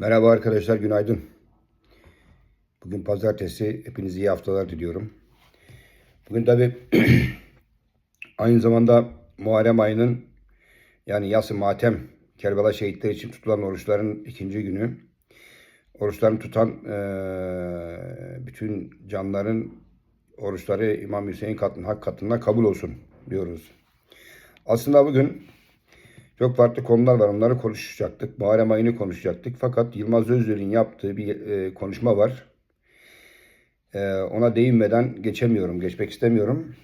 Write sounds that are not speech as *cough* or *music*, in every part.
Merhaba arkadaşlar, günaydın. Bugün pazartesi, hepinize iyi haftalar diliyorum. Bugün tabi *clears throat* aynı zamanda Muharrem ayının yani yası matem Kerbela şehitleri için tutulan oruçların ikinci günü. Oruçlarını tutan eee, bütün canların oruçları İmam Hüseyin katın, hak katında kabul olsun diyoruz. Aslında bugün çok farklı konular var. Onları konuşacaktık. Muharrem ayını konuşacaktık. Fakat Yılmaz Özdil'in yaptığı bir e, konuşma var. E, ona değinmeden geçemiyorum. Geçmek istemiyorum.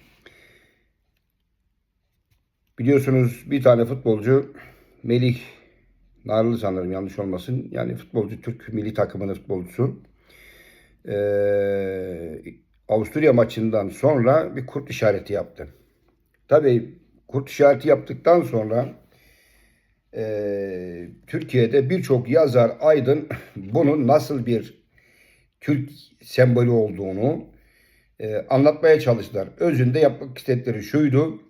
Biliyorsunuz bir tane futbolcu Melih Narlı sanırım yanlış olmasın. Yani futbolcu Türk milli takımının futbolcusu. E, Avusturya maçından sonra bir kurt işareti yaptı. Tabii kurt işareti yaptıktan sonra ee, Türkiye'de birçok yazar, aydın *clears throat* bunun nasıl bir Türk sembolü olduğunu e, anlatmaya çalıştılar. Özünde yapmak istedikleri şuydu,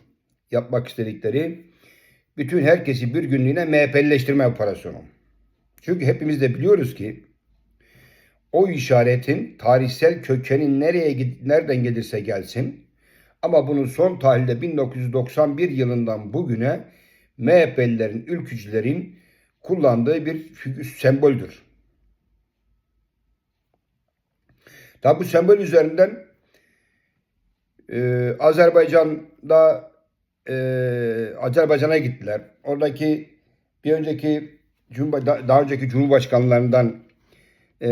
yapmak istedikleri bütün herkesi bir günlüğüne MHP'lileştirme operasyonu. Çünkü hepimiz de biliyoruz ki o işaretin tarihsel kökeni nereye nereden gelirse gelsin ama bunun son tahlilde 1991 yılından bugüne MHP'lilerin, ülkücülerin kullandığı bir semboldür. Tabi bu sembol üzerinden e, Azerbaycan'da e, Azerbaycan'a gittiler. Oradaki bir önceki daha önceki Cumhurbaşkanlarından e,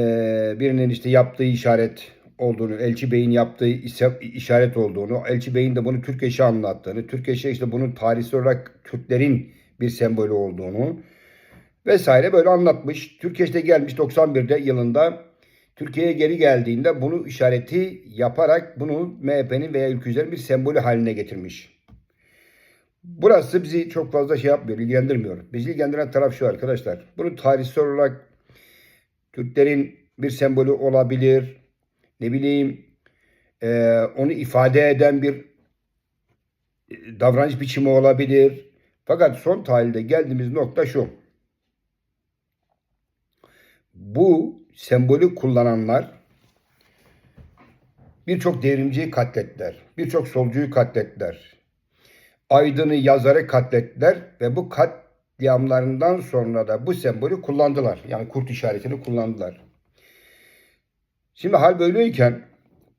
birinin işte yaptığı işaret olduğunu, Elçi Bey'in yaptığı işaret olduğunu, Elçi Bey'in de bunu Türkeş'e anlattığını, Türkeş'e işte bunun tarihsel olarak Kürtlerin bir sembolü olduğunu vesaire böyle anlatmış. Türkeş'te gelmiş 91'de yılında Türkiye'ye geri geldiğinde bunu işareti yaparak bunu MHP'nin veya ülkücülerin bir sembolü haline getirmiş. Burası bizi çok fazla şey yapmıyor, ilgilendirmiyor. Bizi ilgilendiren taraf şu arkadaşlar. Bunu tarihsel olarak Türklerin bir sembolü olabilir. Ne bileyim e, onu ifade eden bir e, davranış biçimi olabilir. Fakat son tahlilde geldiğimiz nokta şu. Bu sembolü kullananlar birçok devrimciyi katlettiler. Birçok solcuyu katlettiler. Aydın'ı yazarı katlettiler ve bu katliamlarından sonra da bu sembolü kullandılar. Yani kurt işaretini kullandılar. Şimdi hal böyleyken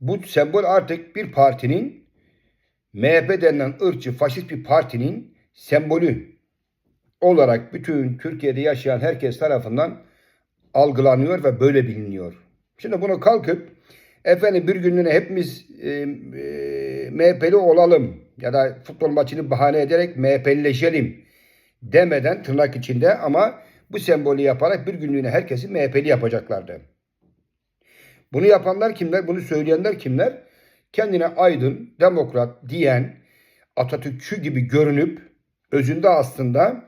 bu sembol artık bir partinin MHP denilen ırkçı faşist bir partinin sembolü olarak bütün Türkiye'de yaşayan herkes tarafından algılanıyor ve böyle biliniyor. Şimdi bunu kalkıp efendim bir günlüğüne hepimiz e, e, MHP'li olalım ya da futbol maçını bahane ederek MHP'lileşelim demeden tırnak içinde ama bu sembolü yaparak bir günlüğüne herkesi MHP'li yapacaklardı. Bunu yapanlar kimler? Bunu söyleyenler kimler? Kendine aydın, demokrat diyen, Atatürkçü gibi görünüp özünde aslında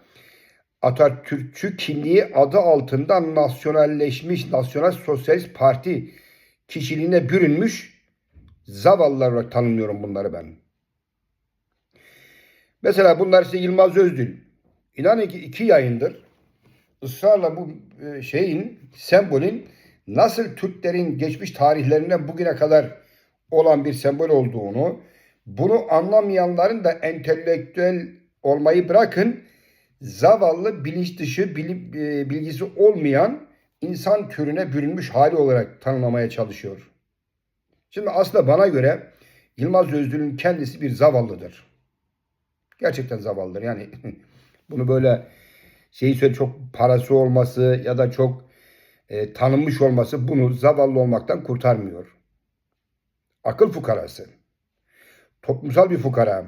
Atatürkçü kimliği adı altında nasyonalleşmiş, Nasyonal Sosyalist Parti kişiliğine bürünmüş zavallılar olarak tanımlıyorum bunları ben. Mesela bunlar ise Yılmaz Özdil. İnanın ki iki yayındır ısrarla bu e, şeyin, sembolün nasıl Türklerin geçmiş tarihlerinden bugüne kadar olan bir sembol olduğunu, bunu anlamayanların da entelektüel olmayı bırakın, zavallı, bilinç dışı, e, bilgisi olmayan insan türüne bürünmüş hali olarak tanımlamaya çalışıyor. Şimdi aslında bana göre Yılmaz Özdil'in kendisi bir zavallıdır. Gerçekten zavallıdır. Yani *laughs* bunu böyle şeyi söyle çok parası olması ya da çok e, tanınmış olması bunu zavallı olmaktan kurtarmıyor. Akıl fukarası. Toplumsal bir fukara.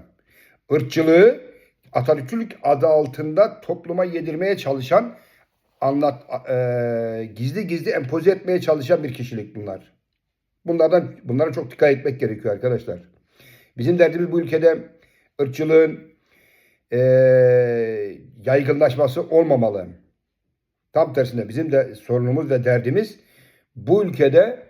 Irkçılığı Atatürkçülük adı altında topluma yedirmeye çalışan anlat e, gizli gizli empoze etmeye çalışan bir kişilik bunlar. Bunlardan bunlara çok dikkat etmek gerekiyor arkadaşlar. Bizim derdimiz bu ülkede ırkçılığın e, yaygınlaşması olmamalı. Tam tersine bizim de sorunumuz ve derdimiz bu ülkede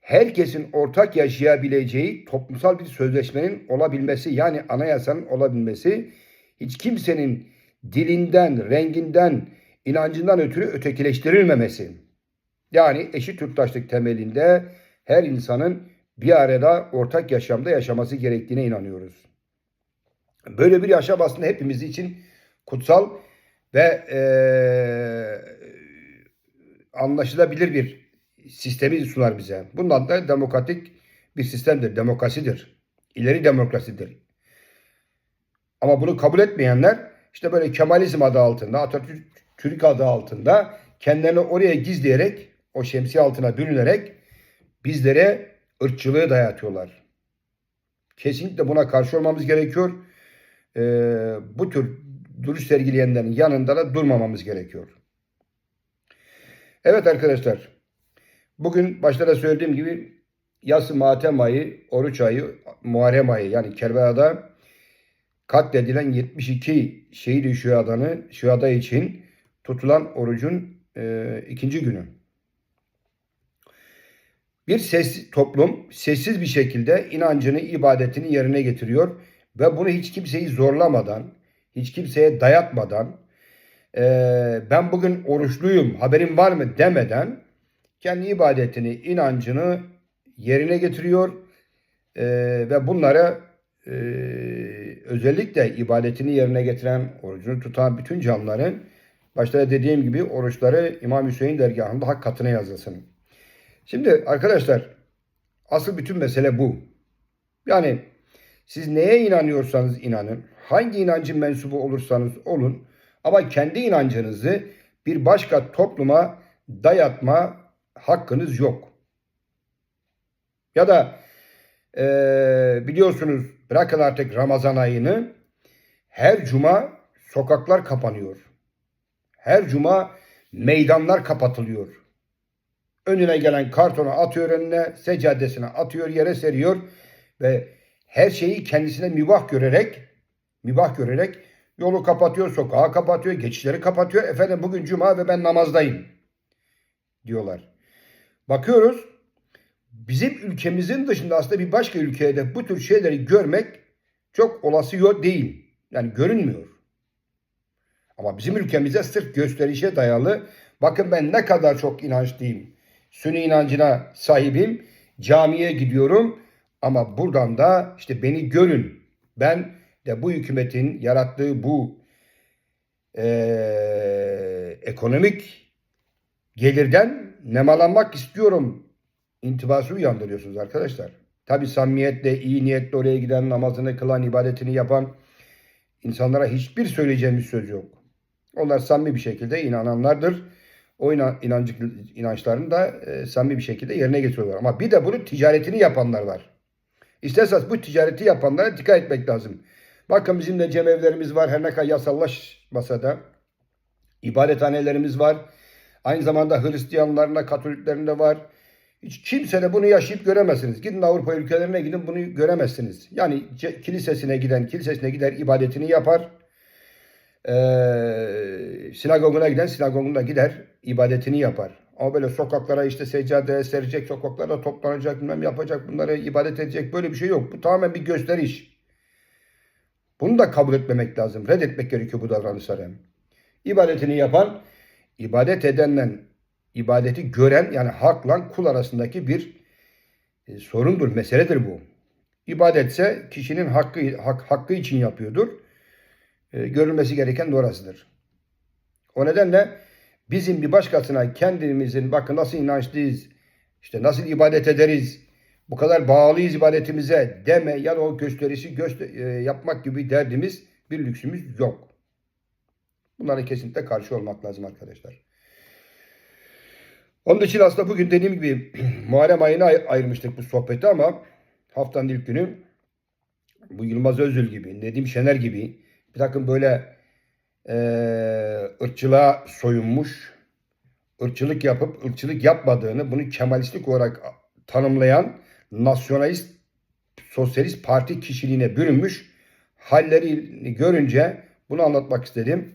herkesin ortak yaşayabileceği toplumsal bir sözleşmenin olabilmesi yani anayasanın olabilmesi hiç kimsenin dilinden, renginden, inancından ötürü ötekileştirilmemesi. Yani eşit yurttaşlık temelinde her insanın bir arada ortak yaşamda yaşaması gerektiğine inanıyoruz. Böyle bir yaşam aslında hepimiz için kutsal ve eee, anlaşılabilir bir sistemi sunar bize. Bundan da demokratik bir sistemdir, demokrasidir. İleri demokrasidir. Ama bunu kabul etmeyenler işte böyle Kemalizm adı altında, Atatürk adı altında kendilerini oraya gizleyerek, o şemsiye altına bürünerek bizlere ırkçılığı dayatıyorlar. Kesinlikle buna karşı olmamız gerekiyor. Ee, bu tür duruş sergileyenlerin yanında da durmamamız gerekiyor. Evet arkadaşlar, bugün başta da söylediğim gibi yası matem ayı, oruç ayı, Muharrem ayı yani Kerbela'da katledilen 72 şehit-i şühadanı, şühada için tutulan orucun e, ikinci günü. Bir ses, toplum sessiz bir şekilde inancını, ibadetini yerine getiriyor ve bunu hiç kimseyi zorlamadan, hiç kimseye dayatmadan, e, ben bugün oruçluyum, haberin var mı demeden kendi ibadetini, inancını yerine getiriyor e, ve bunlara e, özellikle ibadetini yerine getiren, orucunu tutan bütün canlıların başta da dediğim gibi oruçları İmam Hüseyin dergahında hak katına yazılsın. Şimdi arkadaşlar asıl bütün mesele bu. Yani siz neye inanıyorsanız inanın, hangi inancın mensubu olursanız olun ama kendi inancınızı bir başka topluma dayatma hakkınız yok. Ya da e, biliyorsunuz bırakın artık Ramazan ayını her cuma sokaklar kapanıyor. Her cuma meydanlar kapatılıyor. Önüne gelen kartonu atıyor önüne, seccadesine atıyor, yere seriyor ve her şeyi kendisine mübah görerek mübah görerek yolu kapatıyor, sokağı kapatıyor, geçişleri kapatıyor. Efendim bugün cuma ve ben namazdayım diyorlar. Bakıyoruz bizim ülkemizin dışında aslında bir başka ülkede bu tür şeyleri görmek çok olası yok değil. Yani görünmüyor. Ama bizim ülkemize sırf gösterişe dayalı bakın ben ne kadar çok inançlıyım. Sünni inancına sahibim. Camiye gidiyorum ama buradan da işte beni görün. Ben de bu hükümetin yarattığı bu eee, ekonomik gelirden nemalanmak istiyorum intibası uyandırıyorsunuz arkadaşlar. Tabi samimiyetle, iyi niyetle oraya giden, namazını kılan, ibadetini yapan insanlara hiçbir söyleyeceğimiz söz yok. Onlar samimi bir şekilde inananlardır. O inan, inancı, inançlarını da e, samimi bir şekilde yerine getiriyorlar. Ama bir de bunun ticaretini yapanlar var. İsterseniz bu ticareti yapanlara dikkat etmek lazım. Bakın bizim de cemevlerimiz var. Her ne kadar yasallaşmasa da ibadethanelerimiz var. Aynı zamanda Hristiyanlarında, Katoliklerinde var. Hiç kimse de bunu yaşayıp göremezsiniz. Gidin Avrupa ülkelerine gidin bunu göremezsiniz. Yani kilisesine giden, kilisesine gider ibadetini yapar. Ee, sinagoguna giden sinagoguna gider ibadetini yapar. Ama böyle sokaklara işte seccade serecek, sokaklara toplanacak, bilmem yapacak, bunları ibadet edecek böyle bir şey yok. Bu tamamen bir gösteriş. Bunu da kabul etmemek lazım. Reddetmek gerekiyor bu davranışları. İbadetini yapan, ibadet edenle ibadeti gören yani hakla kul arasındaki bir e, sorundur, meseledir bu. İbadetse kişinin hakkı hak, hakkı için yapıyordur. E, görülmesi gereken de orasıdır. O nedenle bizim bir başkasına kendimizin bakın nasıl inançlıyız, işte nasıl ibadet ederiz, bu kadar bağlıyız ibadetimize deme ya da o gösterisi göster e, yapmak gibi derdimiz, bir lüksümüz yok. Bunlara kesinlikle karşı olmak lazım arkadaşlar. Onun için aslında bugün dediğim gibi *clears throat* Muharrem ayına ay- ayırmıştık bu sohbeti ama haftanın ilk günü bu Yılmaz Özül gibi, Nedim Şener gibi bir takım böyle eee ırkçılığa soyunmuş, ırkçılık yapıp ırkçılık yapmadığını, bunu kemalistlik olarak tanımlayan nasyonalist, sosyalist parti kişiliğine bürünmüş hallerini görünce bunu anlatmak istedim.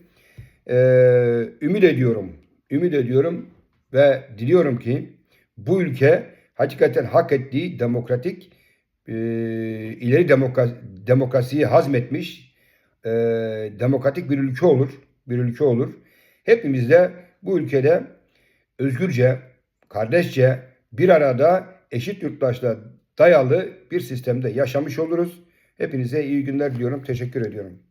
Eee ümit ediyorum, ümit ediyorum ve diliyorum ki bu ülke hakikaten hak ettiği demokratik e, ileri demokrasi, demokrasiyi hazmetmiş e, demokratik bir ülke olur. Bir ülke olur. Hepimiz de bu ülkede özgürce kardeşçe bir arada eşit yurttaşla dayalı bir sistemde yaşamış oluruz. Hepinize iyi günler diliyorum. Teşekkür ediyorum.